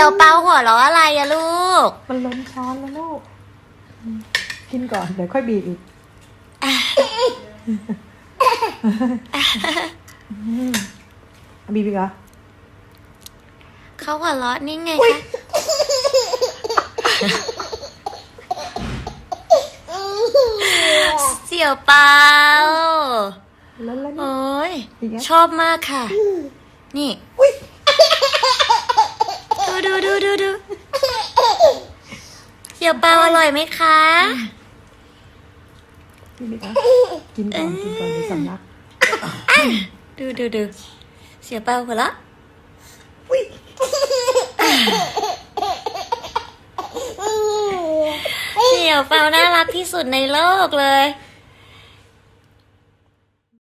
ยวเปาหัวเราะอะไรอะลูก มันล้นช้อนแล้วลูกอืมกินก่อน เดี๋ยวค่อยบีบอีกอืมเอาบีบอีกเหรอเขาหัวเราะนี่ไงอุ๊ยคะเสี่ยวเปาล้นแล้วนี่โอ้ยอีกแล้วชอบมากค่ะ นี่ อุ้ย ดูดูดูดูดู เสี่ยวเปาอร่อยไหมคะ กินอีกเหรอกินก่อนกินก่อนเดี๋ยวสำลักดูดูดูเสี่ยเปาหัวเราะอุ้ยเสี่ยวเปาน่ารักที่สุดในโลกเลย